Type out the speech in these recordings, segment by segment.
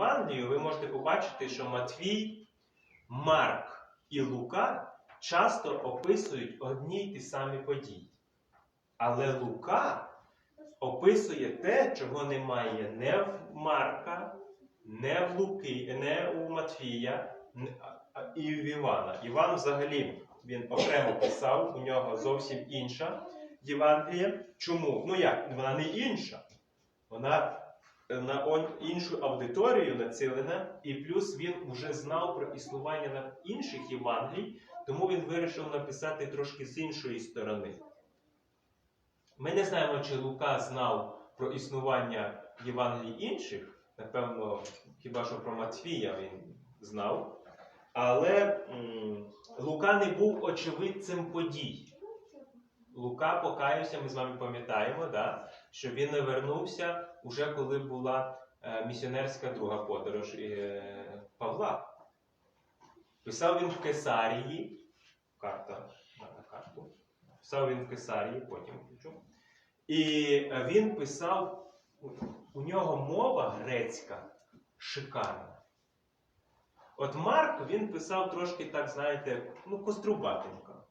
Євангелію, ви можете побачити, що Матвій, Марк і Лука часто описують одні й ті самі події. Але Лука описує те, чого немає не в Марка, не в Луки, не у Матвія і в Івана. Іван взагалі він окремо писав, у нього зовсім інша Євангелія. Чому? Ну як? Вона не інша. Вона на іншу аудиторію націлена, і плюс він вже знав про існування інших Євангелій, тому він вирішив написати трошки з іншої сторони. Ми не знаємо, чи Лука знав про існування Євангелій інших. Напевно, хіба що про Матвія він знав. Але Лука не був очевидцем подій. Лука покаявся, ми з вами пам'ятаємо, да, що він не вернувся уже коли була е, місіонерська друга подорож е, Павла. Писав він в Кесарії, карта на карту. Писав він в Кесарії, потім включу. І е, він писав, у нього мова грецька шикарна. От Марк він писав трошки так, знаєте, ну, кострубатенько.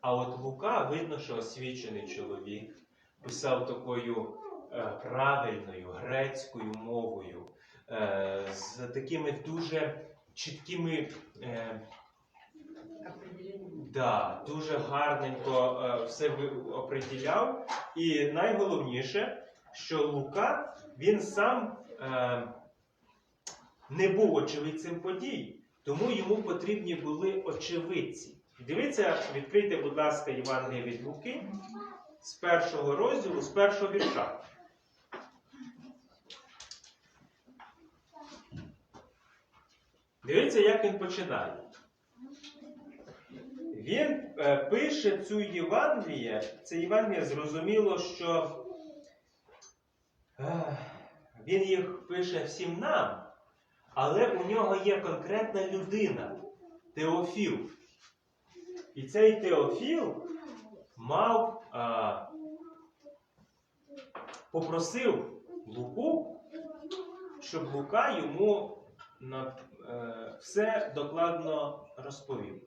А от Лука видно, що освічений чоловік, писав такою правильною грецькою мовою, е, з такими дуже чіткими. Е, Да, дуже гарненько е, все оприділяв. І найголовніше, що Лука він сам е, не був очевидцем подій, тому йому потрібні були очевидці. Дивіться, відкрийте, будь ласка, Євангелія від Луки з першого розділу, з першого вірша. Дивіться, як він починає. Він е, пише цю Євангеліє, це Євангеліє зрозуміло, що е, він їх пише всім нам, але у нього є конкретна людина Теофіл. І цей Теофіл мав, а, попросив Луку, щоб Лука йому на, е, все докладно розповів.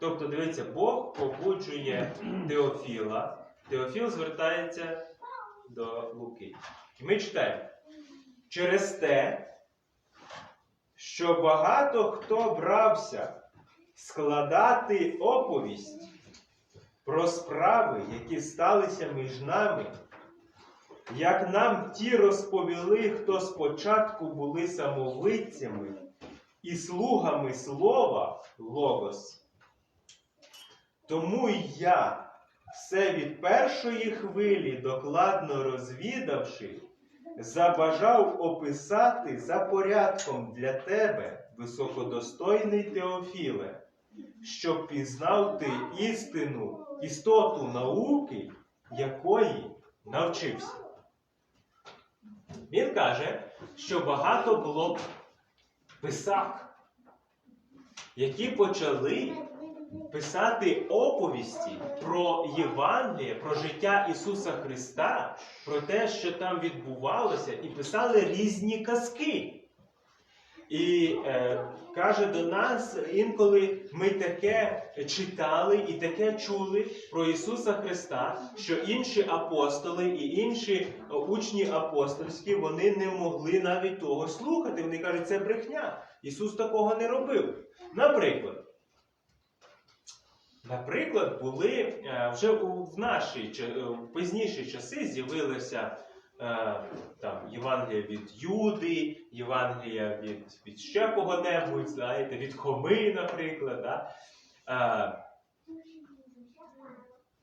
Тобто, дивіться, Бог побуджує Теофіла. Теофіл звертається до Луки. І ми читаємо. Через те, що багато хто брався складати оповість про справи, які сталися між нами, як нам ті розповіли, хто спочатку були самовидцями і слугами слова Логос. Тому й я, все від першої хвилі докладно розвідавши, забажав описати за порядком для тебе, високодостойний Теофіле, щоб пізнав ти істину, істоту науки, якої навчився. Він каже, що багато було писак, які почали писати оповісті про Євангеліє, про життя Ісуса Христа, про те, що там відбувалося, і писали різні казки. І е, каже до нас, інколи ми таке читали і таке чули про Ісуса Христа, що інші апостоли і інші е, учні апостольські вони не могли навіть того слухати. Вони кажуть, це брехня. Ісус такого не робив. Наприклад, Наприклад, були е, вже в наші е, в пізніші часи з'явилися там Євангелія від Юди, Євангелія від, від ще кого-небудь, знаєте, від Хоми, наприклад. Да? Е,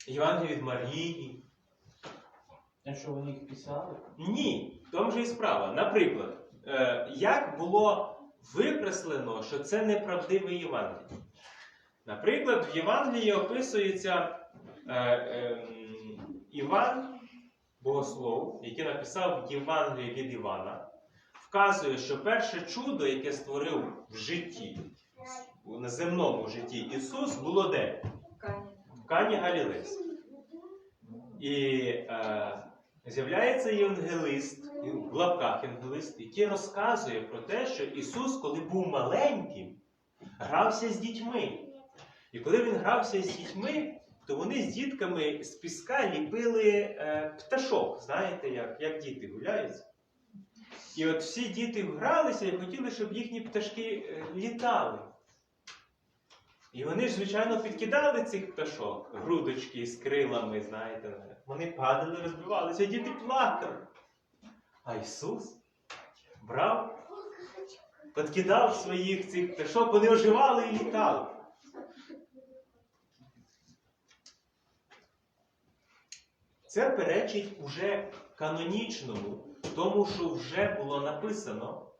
Євангелія від Марії. А що вони їх писали? Ні, в тому же і справа. Наприклад, е, як було викреслено, що це неправдиве Євангеліє? Наприклад, в Євангелії описується е, е, Іван Богослов, який написав Євангеліє від Івана, вказує, що перше чудо, яке створив в житті, на земному житті Ісус, було де? В Кані Галілейській. І е, з'являється євангелист в лапках євангелист, який розказує про те, що Ісус, коли був маленьким, грався з дітьми. І коли він грався з дітьми, то вони з дітками з піска ліпили е, пташок. Знаєте, як, як діти гуляють? І от всі діти гралися і хотіли, щоб їхні пташки е, літали. І вони ж, звичайно, підкидали цих пташок, грудочки з крилами, знаєте. Вони падали, розбивалися, діти плакали. А Ісус брав, підкидав своїх цих пташок, вони оживали і літали. Це перечить уже канонічному, тому що вже було написано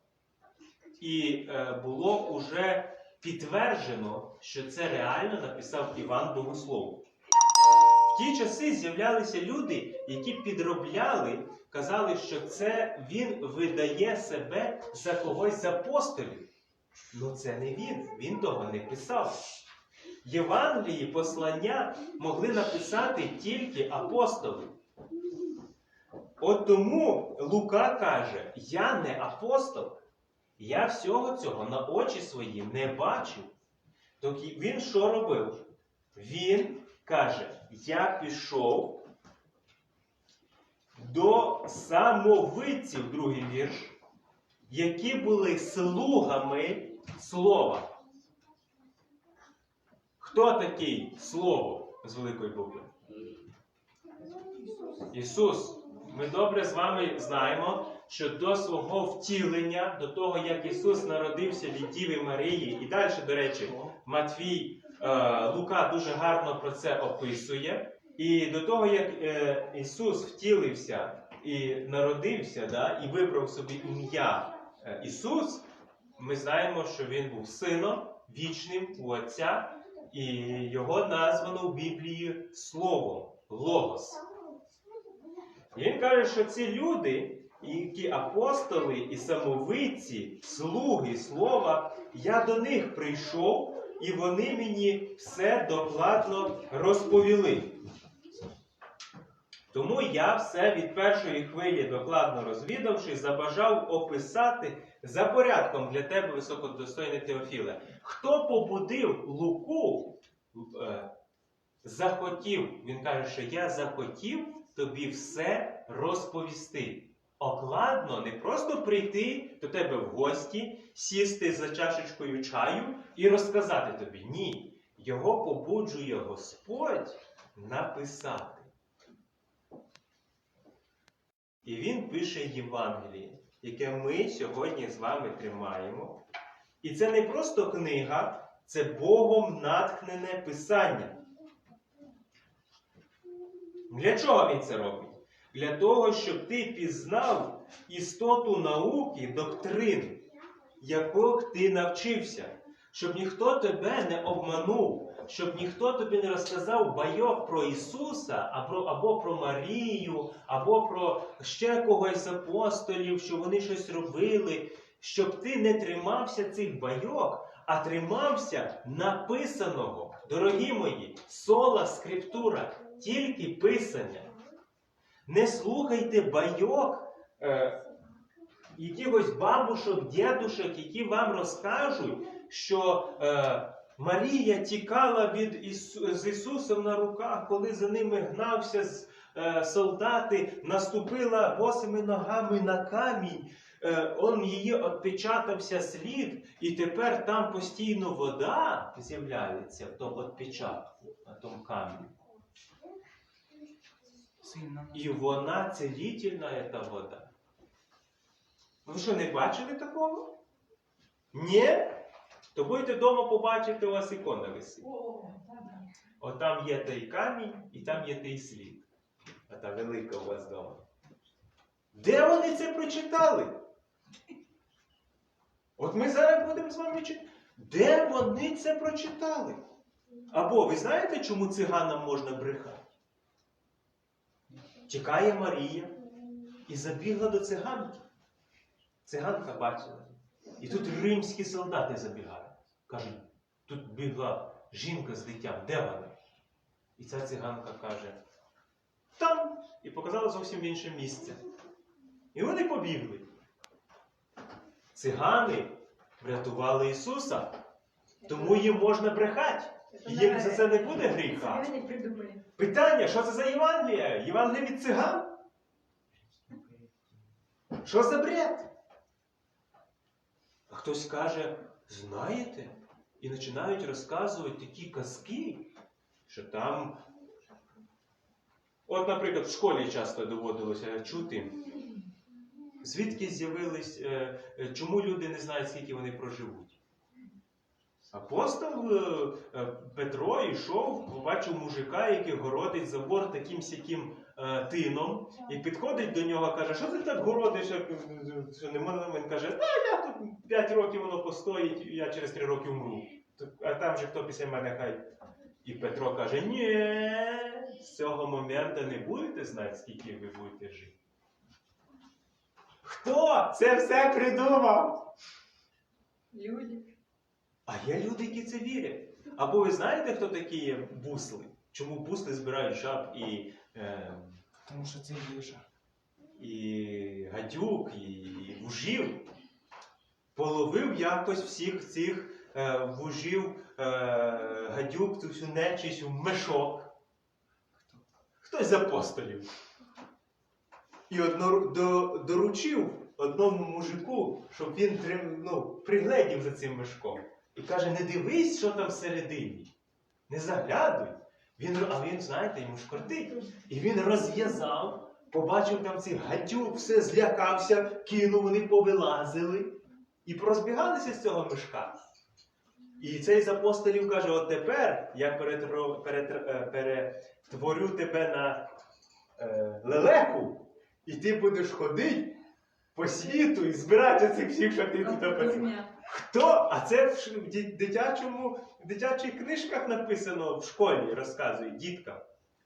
і е, було уже підтверджено, що це реально написав Іван Богослов. В ті часи з'являлися люди, які підробляли, казали, що це він видає себе за когось з апостолів. Ну це не він, він того не писав. Євангелії, послання могли написати тільки апостоли. От тому Лука каже: Я не апостол, я всього цього на очі свої не бачив. Тоді він що робив? Він каже: Я пішов до самовидців, другий вірш, які були слугами слова. Хто такий слово з великої букви? Ісус. Ми добре з вами знаємо, що до свого втілення, до того, як Ісус народився від Діви Марії, і далі, до речі, Матвій е, Лука дуже гарно про це описує. І до того, як е, Ісус втілився і народився, да, і вибрав собі ім'я е, Ісус, ми знаємо, що Він був сином вічним у Отця, і його названо в Біблії Словом Логос. Він каже, що ці люди, які апостоли і самовиці, слуги слова, я до них прийшов, і вони мені все докладно розповіли. Тому я все від першої хвилі докладно розвідавши, забажав описати за порядком для тебе, високодостойний Теофіле, хто побудив Луку, е, захотів, він каже, що я захотів тобі все розповісти. Окладно не просто прийти до тебе в гості, сісти за чашечкою чаю і розказати тобі. Ні. Його побуджує Господь написати. І він пише Євангеліє, яке ми сьогодні з вами тримаємо. І це не просто книга, це Богом натхнене писання. Для чого він це робить? Для того, щоб ти пізнав істоту науки, доктрин, яких ти навчився, щоб ніхто тебе не обманув, щоб ніхто тобі не розказав байок про Ісуса, або, або про Марію, або про ще когось апостолів, що вони щось робили, щоб ти не тримався цих байок, а тримався написаного. Дорогі мої, сола скриптура, тільки писання. Не слухайте байок е, якихось бабушок, дідушок, які вам розкажуть, що е, Марія тікала від Ісу, з Ісусом на руках, коли за ними гнався з, е, солдати, наступила босими ногами на камінь. Е, он її відпечатався слід, і тепер там постійно вода з'являється в тому відпечатку на тому камені. І вона целительна, эта вода. Ви що, не бачили такого? Ні? То будете вдома побачити, у вас ікона висить. От там є той камінь і там є той слід. А та велика у вас вдома. Де вони це прочитали? От ми зараз будемо з вами читати. Де вони це прочитали? Або ви знаєте, чому циганам можна брехати? Тікає Марія і забігла до циганки. Циганка бачила. І тут римські солдати забігають. Кажуть, тут бігла жінка з дитям, де вона? І ця циганка каже, там. І показала зовсім інше місце. І вони побігли. Цигани врятували Ісуса, тому їм можна брехати. Їм за це не буде гріха. Питання, що це за Євангелія? Євангелія від циган? Що за бред? А хтось каже, знаєте, і починають розказувати такі казки, що там. От, наприклад, в школі часто доводилося чути, звідки з'явились, е, е, чому люди не знають, скільки вони проживуть. Апостол е, Петро йшов, побачив мужика, який городить забор таким сяким тином, і підходить до нього, каже, що ти так городиш? Що не? Він каже, а я тут 5 років воно постоїть, я через 3 роки вмру. А там же хто після мене хай. І Петро каже, ні, з цього моменту не будете знати, скільки ви будете жити. Хто це все придумав? Люди. А є люди, які це вірять. Або ви знаєте, хто такі є бусли? Чому бусли збирають жаб і, е, Тому що це їжа. і гадюк, і вужів? Половив якось всіх цих е, вужів, е, гадюк, цю всю нечисть в мешок. Хтось з апостолів. І одно, до, доручив одному мужику, щоб він ну, пригледів за цим мешком. І каже, не дивись, що там всередині. Не заглядуй. Він, а він, знаєте, йому шкортить. І він розв'язав, побачив там цих гадюк, все злякався, кинув, вони повилазили і порозбігалися з цього мешка. І цей з апостолів каже: от тепер я е, перетворю тебе на е, лелеку, і ти будеш ходити по світу і збирати цих всіх, що ти тут описав. Хто? А це в дитячому, в дитячих книжках написано в школі, розказують діткам.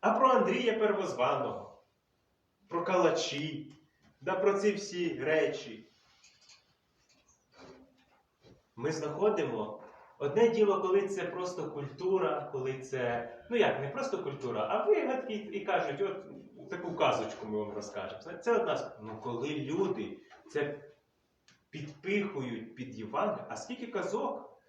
А про Андрія Первозваного, про калачі, да про ці всі речі. Ми знаходимо одне діло, коли це просто культура, коли це. Ну як, не просто культура, а вигадки і кажуть, от таку казочку ми вам розкажемо. Це- одна. з- Ну коли люди це підпихують під Євангеліє. А скільки казок,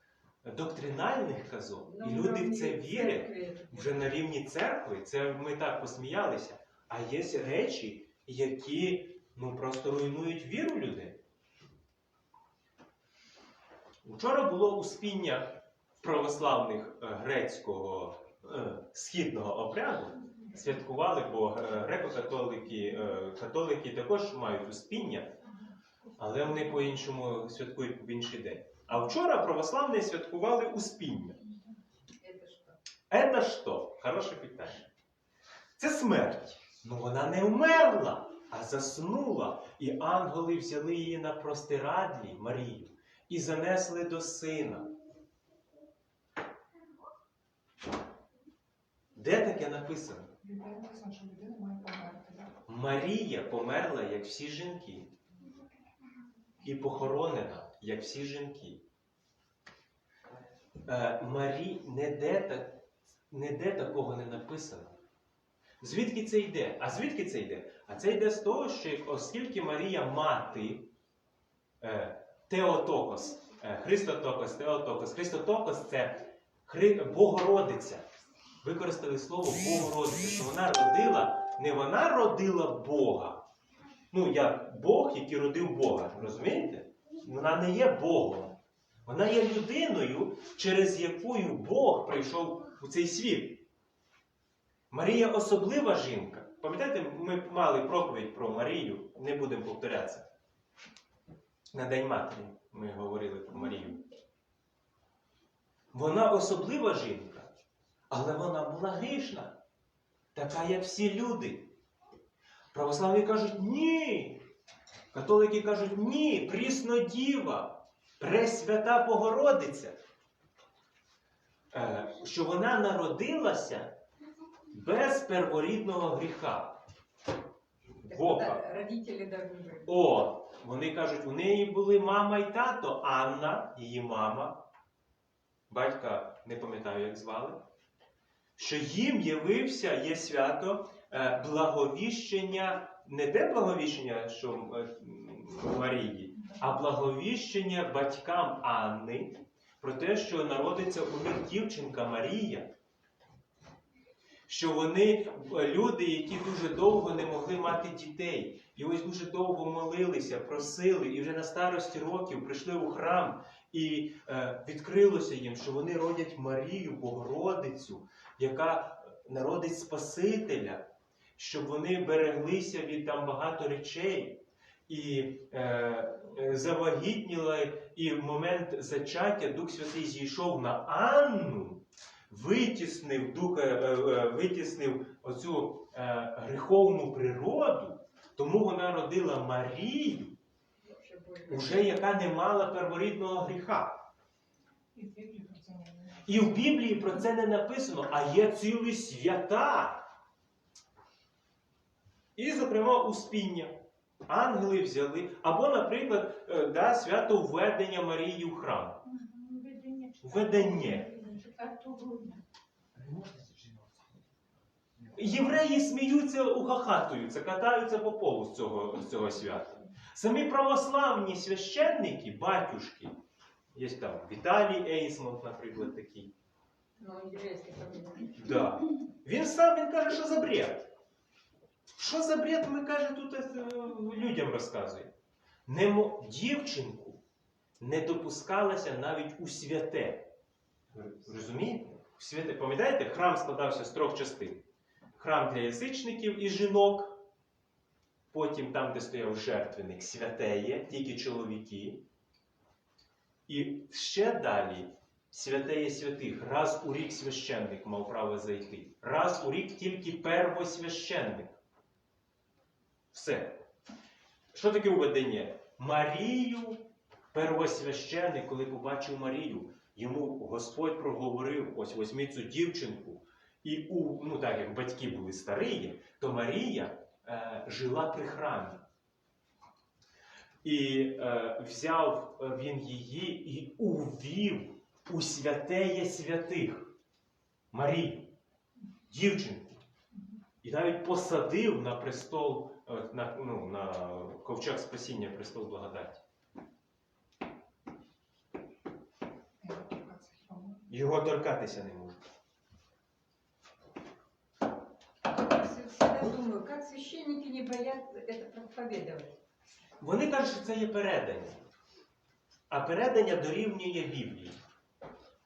доктринальних казок, Ну, і люди в це вірять вже на рівні церкви. Це ми так посміялися. А є речі, які ну, просто руйнують віру людей. Вчора було успіння православних е, грецького е, східного обряду. Святкували, бо е, греко-католики е, католики також мають успіння. Але вони по-іншому святкують в інший день. А вчора православні святкували успіння. Это? Що? Хороше питання. Це смерть. Ну вона не вмерла, а заснула. І ангели взяли її на простирадлі, Марію, і занесли до сина. Де таке написано? Марія померла, як всі жінки, і похоронена, як всі жінки. Е, Марі ніде, так, ніде такого не написано. Звідки це йде? А звідки це йде? А це йде з того, що оскільки Марія мати е, Теотокос, е, Христотокос, Теотокос, Христотокос це Богородиця. Використали слово Богородиця, що вона родила, не вона родила Бога. Ну, як Бог, який родив Бога. Розумієте? Вона не є Богом. Вона є людиною, через яку Бог прийшов у цей світ. Марія особлива жінка. Пам'ятаєте, ми мали проповідь про Марію, не будемо повторятися. На День Матері ми говорили про Марію. Вона особлива жінка, але вона була грішна, така, як всі люди. Православні кажуть ні. Католики кажуть ні, прісно діва, пресвята Богородиця. Е, Що вона народилася без перворідного гріха. Быть. О, вони кажуть, у неї були мама і тато. Анна, її мама, батька не пам'ятаю, як звали, що їм явився є свято е, благовіщення не те благовіщення, що е, Марії, а благовіщення батькам Анни про те, що народиться у них дівчинка Марія. Що вони е, люди, які дуже довго не могли мати дітей, і ось дуже довго молилися, просили, і вже на старості років прийшли у храм, і е, відкрилося їм, що вони родять Марію, Богородицю, яка народить Спасителя, щоб вони береглися від там багато речей. І е, завагітніли, і в момент зачаття Дух Святий зійшов на Анну, витіснив духа, е, е, витіснив оцю е, гріховну природу, тому вона родила Марію, уже яка не мала перворідного гріха. І в Біблії про це не написано, а є цілі свята. І, зокрема, успіння. Ангели взяли, або, наприклад, е, да, свято введення Марії в храм. Введення. Введення. 4 грудня. Не можна це жінок. Євреї сміються, ухахатуються, катаються по полу з цього, з цього свята. Самі православні священники, батюшки, є там Віталій Ейсмонт, наприклад, такий. Ну. Да. Він сам він каже, що за бред. Що за бред, ми каже, тут е, людям розказує. Немо... Дівчинку не допускалася навіть у святе. Розумієте? У святе. Пам'ятаєте, храм складався з трьох частин: храм для язичників і жінок. Потім там, де стояв жертвенник, святеє, тільки чоловіки. І ще далі святеє святих. Раз у рік священник мав право зайти. Раз у рік тільки первосвященник. Все. Що таке уведення? Марію, первосвященник, коли побачив Марію, йому Господь проговорив: ось візьми цю дівчинку. І у, ну так як батьки були старі, то Марія е, жила при храмі. І е, взяв е, він її і увів у святеє святих Марію, дівчинку. І навіть посадив на престол, е, на, ну, на ковчег спасіння, престол благодаті. Його торкатися не можна. Всегда думаю, как священники не боятся это проповедовать. Вони кажуть, що це є передання. А передання дорівнює Біблії.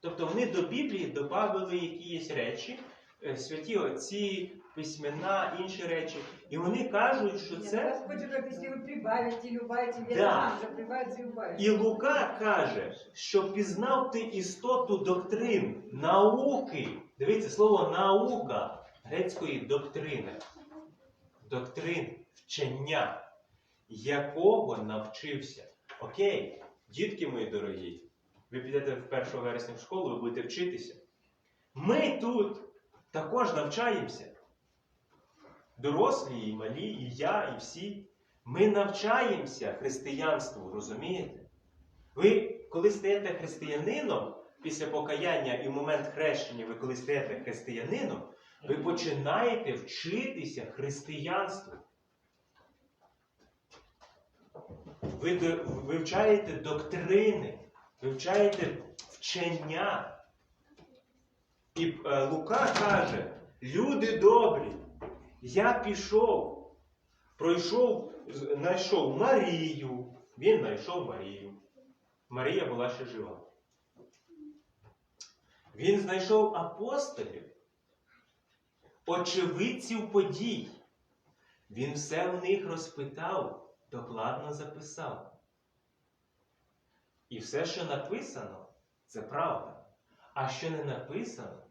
Тобто вони до Біблії додали якісь речі, е, святі отці, письмена, інші речі. І вони кажуть, що це. Да. І Лука каже, що пізнав ти істоту доктрин, науки. Дивіться, слово наука грецької доктрини. Доктрин, вчення, якого навчився. Окей, дітки мої дорогі, ви підете в 1 вересня в школу, ви будете вчитися. Ми тут також навчаємося. Дорослі, і малі, і я, і всі. Ми навчаємося християнству, розумієте? Ви, коли стаєте християнином, після покаяння і в момент хрещення, ви коли стаєте християнином, ви починаєте вчитися християнству. Ви вивчаєте доктрини, вивчаєте вчення. І е, Лука каже: люди добрі, я пішов, пройшов, знайшов Марію. Він знайшов Марію. Марія була ще жива. Він знайшов апостолів, очевидців подій. Він все в них розпитав, докладно записав. І все, що написано, це правда. А що не написано,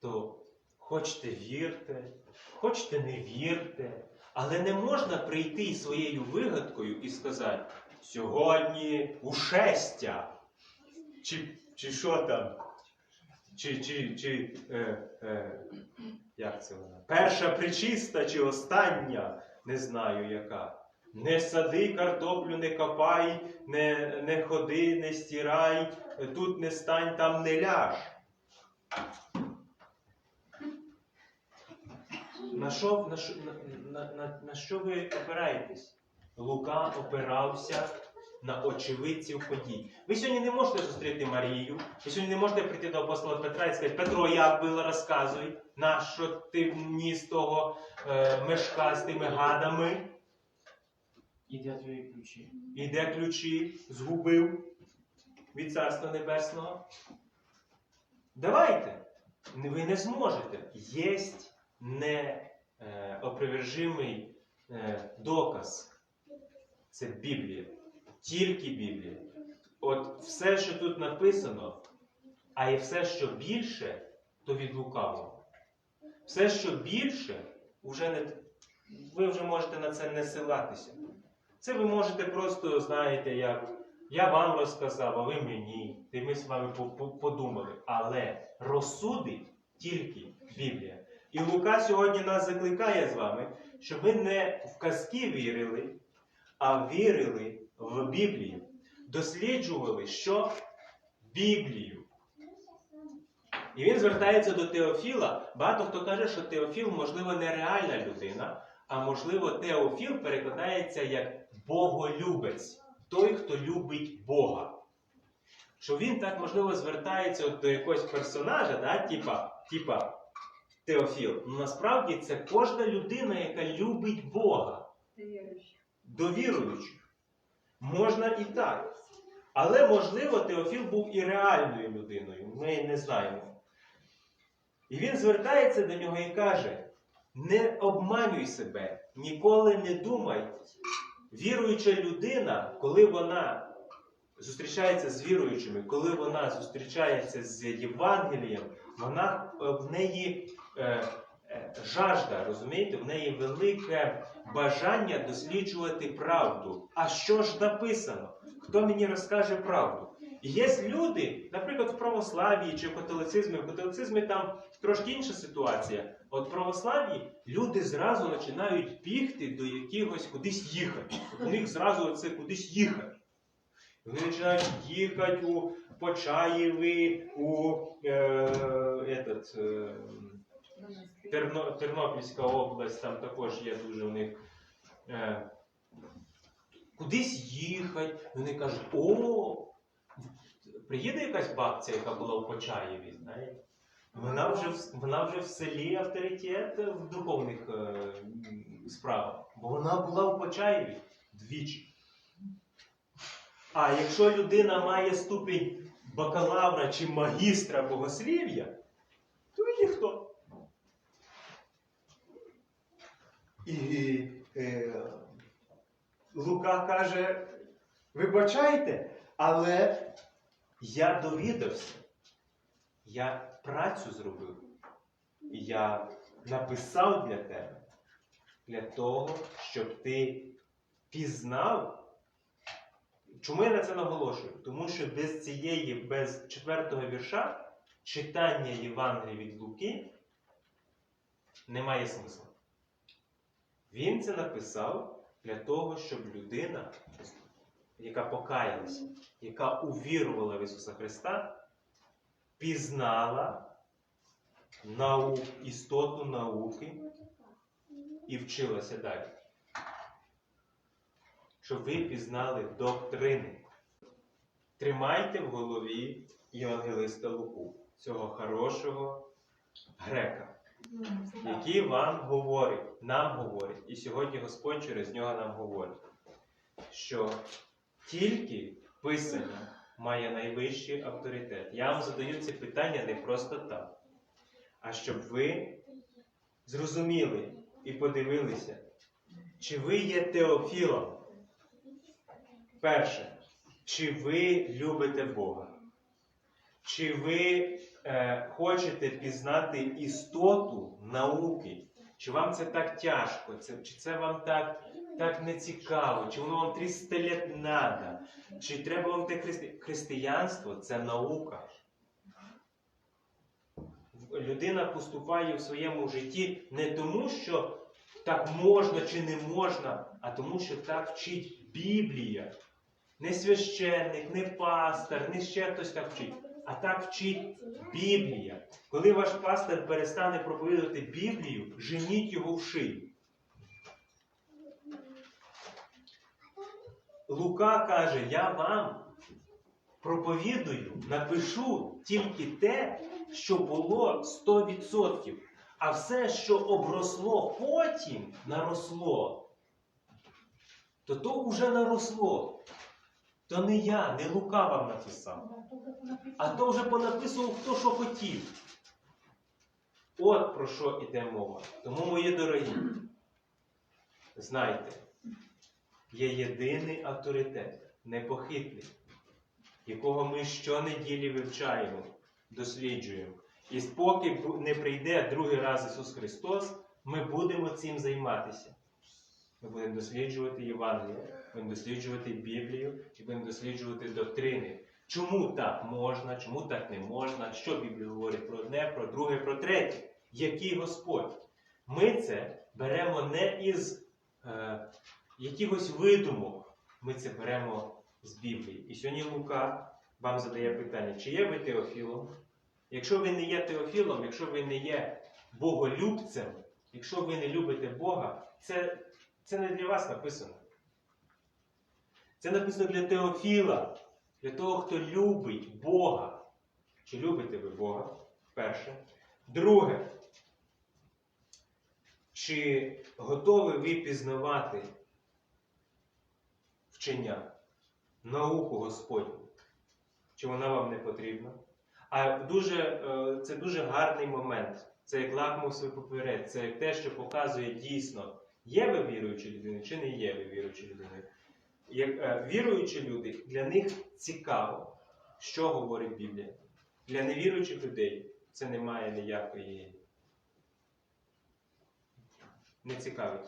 то хочете вірте, хочете не вірте, але не можна прийти своєю вигадкою і сказати сьогодні ушестя. Чи, чи що там? Чи, чи, чи е, е, як це вона? Перша причиста чи остання, не знаю яка. Не сади картоплю, не копай, не, не ходи, не стирай, тут не стань, там не ляж. На що, на на, на, на що ви опираєтесь? Лука опирався на очевидців подій. Ви сьогодні не можете зустріти Марію, ви сьогодні не можете прийти до апостола Петра і сказати, Петро, як було, розказуй, на що ти вніс того е, мешка з тими гадами, І де твої ключі? і де ключі згубив від Царства Небесного. Давайте, ви не зможете. Єсть неопривержимий е, доказ. Це Біблія. Тільки Біблія. От все, що тут написано, а і все, що більше, то від лукавого. Все, що більше, вже не, ви вже можете на це не силатися. Це ви можете просто, знаєте, як я вам розказав, а ви мені, і ми з вами по- по- подумали. Але розсудить тільки Біблія. І Лука сьогодні нас закликає з вами, щоб ми не в казки вірили, а вірили в Біблію. Досліджували, що Біблію. І він звертається до Теофіла. Багато хто каже, що Теофіл, можливо, не реальна людина, а можливо, Теофіл перекладається як Боголюбець, той, хто любить Бога. Що він так, можливо, звертається от до якогось персонажа, да, типа, типа Теофіл. Ну насправді це кожна людина, яка любить Бога Ты до віруючих. Можна і так. Але, можливо, Теофіл був і реальною людиною. Ми не знаємо. І він звертається до нього і каже: не обманюй себе, ніколи не думай. Віруюча людина, коли вона зустрічається з віруючими, коли вона зустрічається з Євангелієм, вона е, в неї е, е, жажда, розумієте, в неї велике бажання досліджувати правду. А що ж написано? Хто мені розкаже правду? Є люди, наприклад, в православії чи в католицизмі. В католицизмі там трошки інша ситуація. От в православії люди зразу починають бігти до якихось кудись їхати. У них зразу це кудись їхати. Вони починають їхати у Почаєві, у е, этот, е, Терно, Тернопільська область, там також є дуже у них. Е, кудись їхати. Вони кажуть, о, приїде якась бабця, яка була у Почаєві, знаєте? Вона вже, в- вона вже в селі авторитет в духовних е, справах. Бо вона була у Почаєві двічі. А якщо людина має ступінь бакалавра чи магістра богослів'я, то він ніхто. І е, Лука каже: вибачайте, але я довідався, я працю зробив, і я написав для тебе, для того, щоб ти пізнав. Чому я на це наголошую? Тому що без цієї, без четвертого вірша читання Євангелія від Луки немає смислу. Він це написав для того, щоб людина, яка покаялася, яка увірувала в Ісуса Христа, пізнала наук, істоту науки і вчилася далі. Щоб ви пізнали доктрини. Тримайте в голові Євангелиста Луку, цього хорошого грека який вам говорить, нам говорить, і сьогодні Господь через нього нам говорить, що тільки Писання має найвищий авторитет. Я вам задаю це питання не просто так, а щоб ви зрозуміли і подивилися, чи ви є Теофілом. Перше, чи ви любите Бога? Чи ви е, хочете пізнати істоту науки? Чи вам це так тяжко? Це, чи це вам так, так не цікаво? Чи воно вам 300 літ надо? Чи треба вам те христи... християнство? Це наука. Людина поступає в своєму житті не тому, що так можна чи не можна, а тому, що так вчить Біблія. Не священник, не пастор, не ще хтось так вчить. А так вчить Біблія. Коли ваш пастор перестане проповідувати Біблію, женіть його в шию. Лука каже, я вам проповідую, напишу тільки те, що було 100%. А все, що обросло потім, наросло, то то вже наросло. То не я, не Лука вам написав. А то вже понаписував хто що хотів. От про що йде мова. Тому, мої дорогі, знайте, є єдиний авторитет, непохитний, якого ми щонеділі вивчаємо, досліджуємо. І поки не прийде другий раз Ісус Христос, ми будемо цим займатися. Ми будемо досліджувати Євангеліє, будемо досліджувати Біблію і будемо досліджувати доктрини. Чому так можна, чому так не можна, що Біблія говорить про одне, про друге, про третє. Який Господь? Ми це беремо не із е, якихось видумок, ми це беремо з Біблії. І сьогодні Лука вам задає питання, чи є ви Теофілом? Якщо ви не є Теофілом, якщо ви не є боголюбцем, якщо ви не любите Бога, це, це не для вас написано. Це написано для Теофіла, для того, хто любить Бога. Чи любите ви Бога? Перше. Друге. Чи готові ви пізнавати вчення, науку Господню? Чи вона вам не потрібна? А дуже, е, це дуже гарний момент. Це як лакмусовий папірець, це як те, що показує дійсно, є ви віруючі людини, чи не є ви віруючі людини. Як, е, віруючі люди, для них цікаво, що говорить Біблія. Для невіруючих людей це не має ніякої. Не цікавить.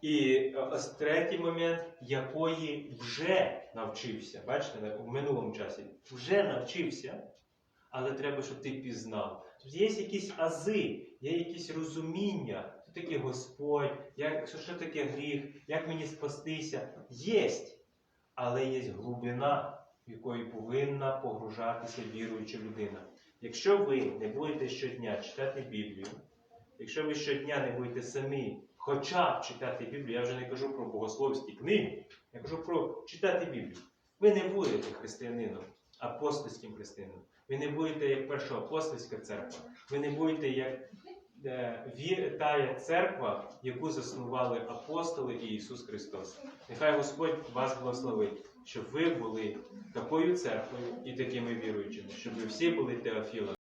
І е, ось третій момент, якої вже навчився. Бачите, в минулому часі вже навчився, але треба, щоб ти пізнав. Тобто є якісь ази, є якісь розуміння, що таке Господь, як, що таке гріх, як мені спастися. Єсть, але є глибина, в якої повинна погружатися віруюча людина. Якщо ви не будете щодня читати Біблію, якщо ви щодня не будете самі хоча читати Біблію, я вже не кажу про богословські книги, я кажу про читати Біблію. Ви не будете християнином, апостольським християнином. Ви не будете як перша апостольська церква. Ви не будете як е, ві- церква, яку заснували апостоли і Ісус Христос. Нехай Господь вас благословить, щоб ви були такою церквою і такими віруючими, щоб ви всі були Теофілами.